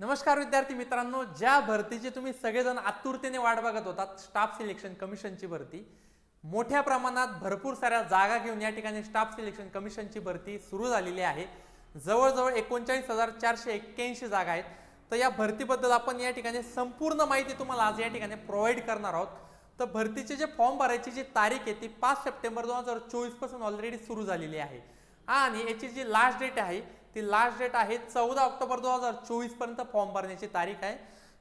नमस्कार विद्यार्थी मित्रांनो ज्या भरतीची तुम्ही सगळेजण आतुरतेने वाट बघत होतात स्टाफ सिलेक्शन कमिशनची भरती मोठ्या प्रमाणात भरपूर साऱ्या जागा घेऊन या ठिकाणी स्टाफ सिलेक्शन कमिशनची भरती सुरू झालेली आहे. जवळजवळ एकोणचाळीस हजार चारशे एक्क्याऐंशी जागा आहेत. तर या भरतीबद्दल आपण या ठिकाणी संपूर्ण माहिती तुम्हाला आज या ठिकाणी प्रोव्हाइड करणार आहोत. तर भरतीचे जे फॉर्म भरायची जी तारीख आहे ती पाच सप्टेंबर दोन हजार चोवीसपासून ऑलरेडी सुरू झालेली आहे. आणि याची जी लास्ट डेट आहे ती लास्ट डेट आहे चौदा ऑक्टोबर दोन हजार चोवीसपर्यंत फॉर्म भरण्याची तारीख आहे.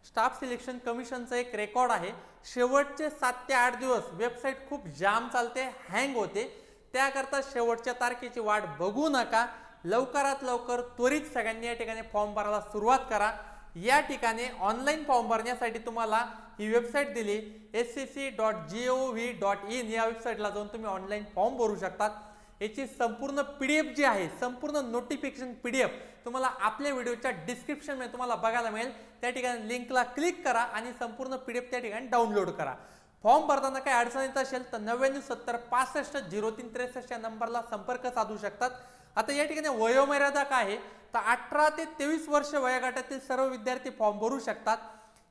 स्टाफ सिलेक्शन कमिशनचं एक रेकॉर्ड आहे. शेवटचे सात ते आठ दिवस वेबसाईट खूप जाम चालते हँग होते. त्याकरता शेवटच्या तारखेची वाट बघू नका. लवकरात लवकर त्वरित सगळ्यांनी या ठिकाणी फॉर्म भरायला सुरुवात करा. या ठिकाणी ऑनलाईन फॉर्म भरण्यासाठी तुम्हाला ही वेबसाईट दिली. S C C dot G O V dot in या वेबसाईटला जाऊन तुम्ही ऑनलाईन फॉर्म भरू शकतात. याची संपूर्ण पी डी एफ जी आहे संपूर्ण नोटिफिकेशन पी डी एफ तुम्हाला आपल्या व्हिडिओच्या डिस्क्रिप्शनमध्ये तुम्हाला बघायला मिळेल. त्या ठिकाणी लिंकला क्लिक करा आणि संपूर्ण पी डी एफ त्या ठिकाणी डाउनलोड करा. फॉर्म भरताना काही अडचण येत असेल तर नव्याण्णव सत्तर पासष्ट झिरो तीन त्रेसष्ट या नंबरला संपर्क साधू शकतात. आता या ठिकाणी वयोमर्यादा काय आहे तर अठरा ते तेवीस वर्ष वयोगटातील सर्व विद्यार्थी फॉर्म भरू शकतात.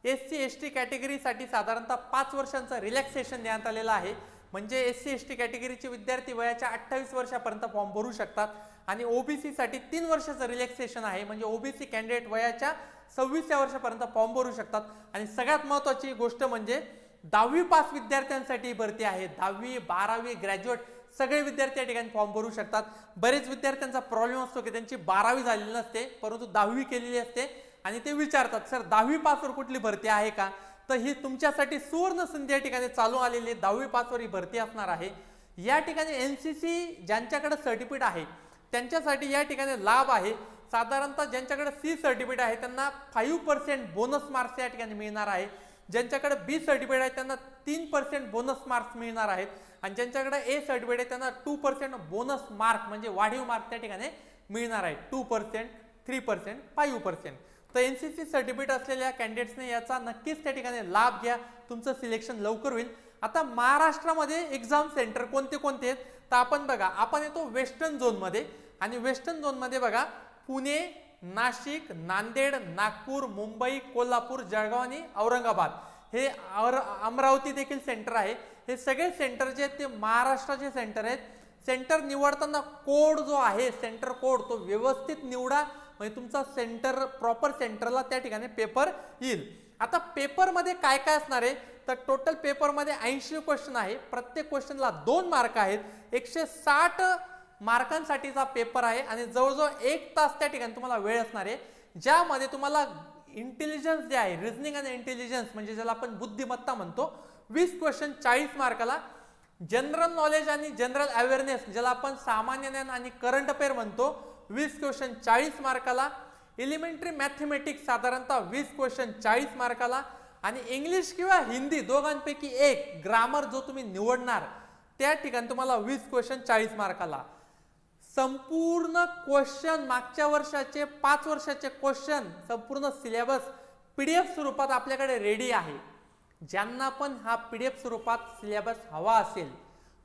एस सी एस टी कॅटेगरीसाठी साधारणतः पाच वर्षांचं रिलॅक्सेशन देण्यात आलेलं आहे. म्हणजे एस सी एस टी कॅटेगरीचे विद्यार्थी वयाच्या अठ्ठावीस वर्षापर्यंत फॉर्म भरू शकतात. आणि ओबीसीसाठी तीन वर्षाचं रिलॅक्सेशन आहे. म्हणजे ओबीसी कॅन्डिडेट वयाच्या सव्वीसव्या वर्षापर्यंत फॉर्म भरू शकतात. आणि सगळ्यात महत्वाची गोष्ट म्हणजे दहावी पास विद्यार्थ्यांसाठी भरती आहे. दहावी बारावी ग्रॅज्युएट सगळे विद्यार्थी या ठिकाणी फॉर्म भरू शकतात. बरेच विद्यार्थ्यांचा प्रॉब्लेम असतो की त्यांची बारावी झालेली नसते परंतु दहावी केलेली असते. आणि ते विचारतात सर दहावी पासवर कुठली भरती आहे का? तर ही तुमच्यासाठी सुवर्ण संधी या ठिकाणी चालू आलेली दहावी पाचवरी ही भरती असणार आहे. या ठिकाणी एन सी सी ज्यांच्याकडे सर्टिफिकेट आहे त्यांच्यासाठी या ठिकाणी लाभ आहे. साधारणतः ज्यांच्याकडे सी सर्टिफिकेट आहे त्यांना फाईव्ह पर्सेंट बोनस मार्क्स या ठिकाणी मिळणार आहे. ज्यांच्याकडे बी सर्टिफिकेट आहे त्यांना तीन पर्सेंट बोनस मार्क्स मिळणार आहेत. आणि ज्यांच्याकडे ए सर्टिफिकेट आहे त्यांना टू पर्सेंट बोनस मार्क म्हणजे वाढीव मार्क त्या ठिकाणी मिळणार आहे. Two percent three percent five percent तर एन सी सी सर्टिफिकेट असलेल्या कॅन्डिडेट्सने याचा नक्कीच त्या ठिकाणी लाभ घ्या. तुमचं सिलेक्शन लवकर होईल. आता महाराष्ट्रामध्ये एक्झाम सेंटर कोणते कोणते आहेत? तर आपण बघा आपण येतो वेस्टर्न झोनमध्ये आणि वेस्टर्न झोनमध्ये बघा पुणे नाशिक नांदेड नागपूर मुंबई कोल्हापूर जळगाव आणि औरंगाबाद. हे और- अमरावती देखील सेंटर आहे. हे सगळे सेंटर जे आहेत ते महाराष्ट्राचे सेंटर आहेत. सेंटर निवडताना कोड जो आहे सेंटर कोड तो व्यवस्थित निवडा. म्हणजे तुमचा सेंटर प्रॉपर सेंटरला त्या ठिकाणी पेपर येईल. आता पेपरमध्ये काय काय असणार आहे? तर टोटल पेपरमध्ये ऐंशी क्वेश्चन आहे. प्रत्येक क्वेश्चनला दोन मार्क आहेत. एकशे साठ मार्कांसाठीचा पेपर आहे आणि जवळजवळ एक तास त्या ठिकाणी तुम्हाला वेळ असणार आहे. ज्यामध्ये तुम्हाला इंटेलिजन्स जे आहे रिझनिंग आणि इंटेलिजन्स म्हणजे ज्याला आपण बुद्धिमत्ता म्हणतो वीस क्वेश्चन चाळीस मार्काला जनरल नॉलेज आणि जनरल अवेअरनेस ज्याला आपण सामान्य ज्ञान आणि करंट अफेअर म्हणतो वीस क्वेश्चन चाळीस मार्काला. एलिमेंटरी मॅथमॅटिक्स साधारणतः वीस क्वेश्चन चाळीस मार्काला. आणि इंग्लिश किंवा हिंदी दोघांपैकी एक ग्रामर जो तुम्ही निवडणार त्या ठिकाणी तुम्हाला वीस क्वेश्चन चाळीस मार्काला. संपूर्ण क्वेश्चन मागच्या वर्षाचे पाच वर्षाचे क्वेश्चन संपूर्ण सिलेबस पी डी एफ स्वरूपात आपल्याकडे रेडी आहे. ज्यांना पण हा पी डी एफ स्वरूपात सिलेबस हवा असेल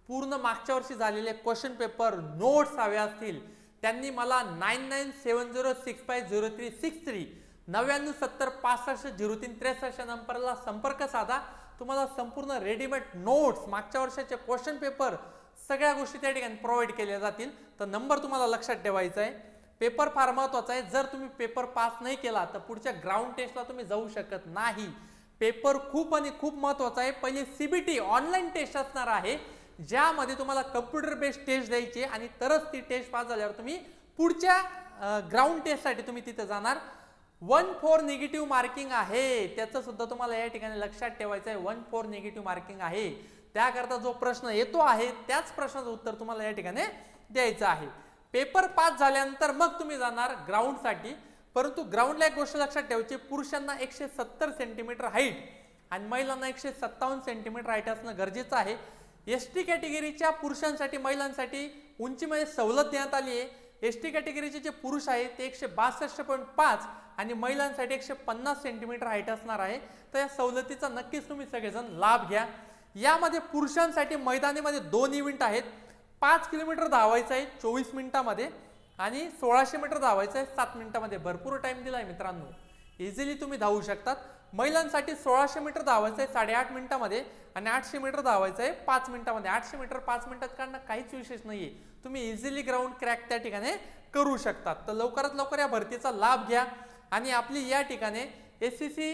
पूर्ण मागच्या वर्षी झालेले क्वेश्चन पेपर नोट्स हवे असतील त्यांनी मला nine nine seven zero six five zero three six three नव्याण्णव सत्तर पासष्ट झिरो तीन त्रेसष्ट या नंबरला संपर्क साधा. तुम्हाला संपूर्ण रेडीमेड नोट्स मागच्या वर्षाचे क्वेश्चन पेपर सगळ्या गोष्टी त्या ठिकाणी प्रोव्हाइड केल्या जातील. तर नंबर तुम्हाला लक्षात ठेवायचा आहे. पेपर फार महत्त्वाचा आहे. जर तुम्ही पेपर पास नाही केला तर पुढच्या ग्राउंड टेस्टला तुम्ही जाऊ शकत नाही. पेपर खूप आणि खूप महत्त्वाचा आहे. पहिले सीबीटी ऑनलाईन टेस्ट असणार आहे. ज्यामध्ये तुम्हाला कम्प्युटर बेस्ड टेस्ट द्यायची आणि तरच ती टेस्ट पास झाल्यावर तुम्ही पुढच्या ग्राउंड टेस्टसाठी तुम्ही तिथं जाणार. वन फोर निगेटिव्ह मार्किंग आहे. त्याचं सुद्धा तुम्हाला या ठिकाणी लक्षात ठेवायचं आहे वन फोर निगेटिव्ह मार्किंग आहे. त्याकरता जो प्रश्न येतो आहे त्याच प्रश्नाचं उत्तर तुम्हाला या ठिकाणी द्यायचं आहे. पेपर पास झाल्यानंतर मग तुम्ही जाणार ग्राउंडसाठी परंतु ग्राउंडला एक गोष्ट लक्षात ठेवायची पुरुषांना एकशे सत्तर सेंटीमीटर हाईट आणि महिलांना एकशे सत्तावन्न सेंटीमीटर हाईट असणं गरजेचं आहे. एस टी कॅटेगरीच्या पुरुषांसाठी महिलांसाठी उंचीमध्ये सवलत देण्यात आली आहे. एस टी कॅटेगरीचे जे पुरुष आहेत ते एकशे बासष्ट पॉईंट पाच आणि महिलांसाठी एकशे पन्नास सेंटीमीटर हाईट असणार आहे. तर या सवलतीचा नक्कीच तुम्ही सगळेजण लाभ घ्या. यामध्ये पुरुषांसाठी मैदानीमध्ये दोन इव्हेंट आहेत. पाच किलोमीटर धावायचं आहे चोवीस मिनिटामध्ये आणि सोळाशे मीटर धावायचं आहे सात मिनिटामध्ये. भरपूर टाइम दिलाय मित्रांनो. इझिली तुम्ही धावू शकतात. महिलांसाठी सोळाशे मीटर धावायचं आहे साडेआठ मिनिटामध्ये आणि आठशे मीटर धावायचं आहे पाच मिनिटामध्ये. आठशे मीटर पाच मिनिटात काढणं काहीच विशेष नाही आहे तुम्ही इझिली ग्राउंड क्रॅक त्या ठिकाणी करू शकतात. तर लवकरात लवकर या भरतीचा लाभ घ्या. आणि आपली या ठिकाणी एस सी सी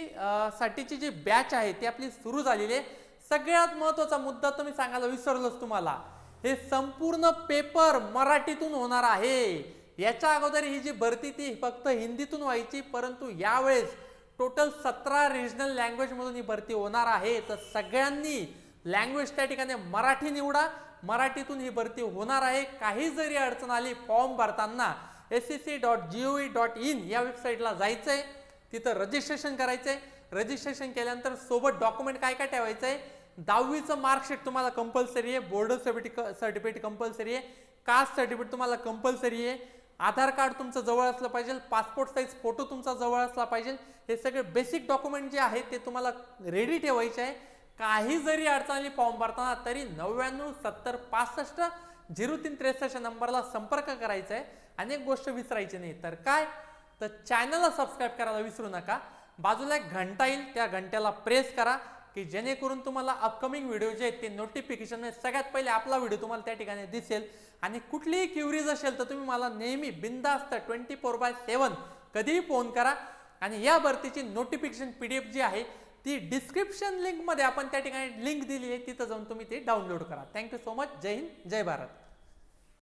साठीची जी बॅच आहे ती आपली सुरू झालेली आहे. सगळ्यात महत्त्वाचा मुद्दा तर मी सांगायला विसरलोच तुम्हाला. हे संपूर्ण पेपर मराठीतून होणार आहे. याच्या अगोदर ही जी भरती ती फक्त हिंदीतून व्हायची परंतु यावेळेस टोटल सतरा रिजनल लँग्वेजमधून ही भरती होणार आहे. तर सगळ्यांनी लँग्वेज त्या ठिकाणी मराठी निवडा. मराठीतून ही भरती होणार आहे. काही जरी अडचण आली फॉर्म भरताना S C C dot G O dot in या वेबसाईटला जायचं आहे तिथं रजिस्ट्रेशन करायचं आहे रजिस्ट्रेशन केल्यानंतर सोबत डॉक्युमेंट काय काय ठेवायचं आहे दहावीचं मार्कशीट तुम्हाला कंपल्सरी आहे. बोर्ड सर्टिफिकेट सर्टिफिकेट कंपल्सरी आहे. कास्ट सर्टिफिकेट तुम्हाला कंपल्सरी आहे. आधार कार्ड तुमचं जवळ असलं पाहिजे पासपोर्ट साईज फोटो तुमचा जवळ असला पाहिजे हे सगळे बेसिक डॉक्युमेंट जे आहेत ते तुम्हाला रेडी ठेवायचे आहे. काही जरी अडचणी फॉर्म भरताना तरी नव्याण्णव सत्तर पासष्ट झिरो तीन त्रेसष्ट नंबरला संपर्क करायचा आहे. अनेक गोष्ट विसरायची नाही. तर काय? तर चॅनलला सबस्क्राईब करायला विसरू नका. बाजूला एक घंटा येईल त्या घंट्याला प्रेस करा. की जेणेकरून तुम्हाला अपकमिंग व्हिडिओ जे आहेत ते नोटिफिकेशन सगळ्यात पहिले आपला व्हिडिओ तुम्हाला त्या ठिकाणी दिसेल. आणि कुठलीही क्युरीज असेल तर तुम्ही मला नेहमी बिंदास्त ट्वेंटी फोर बाय सेवन कधीही फोन करा. आणि या भरतीची नोटिफिकेशन पी डी एफ जी आहे ती डिस्क्रिप्शन लिंकमध्ये आपण त्या ठिकाणी लिंक दिली आहे तिथं जाऊन तुम्ही ती डाउनलोड करा. थँक्यू सो मच जय हिंद जय भारत.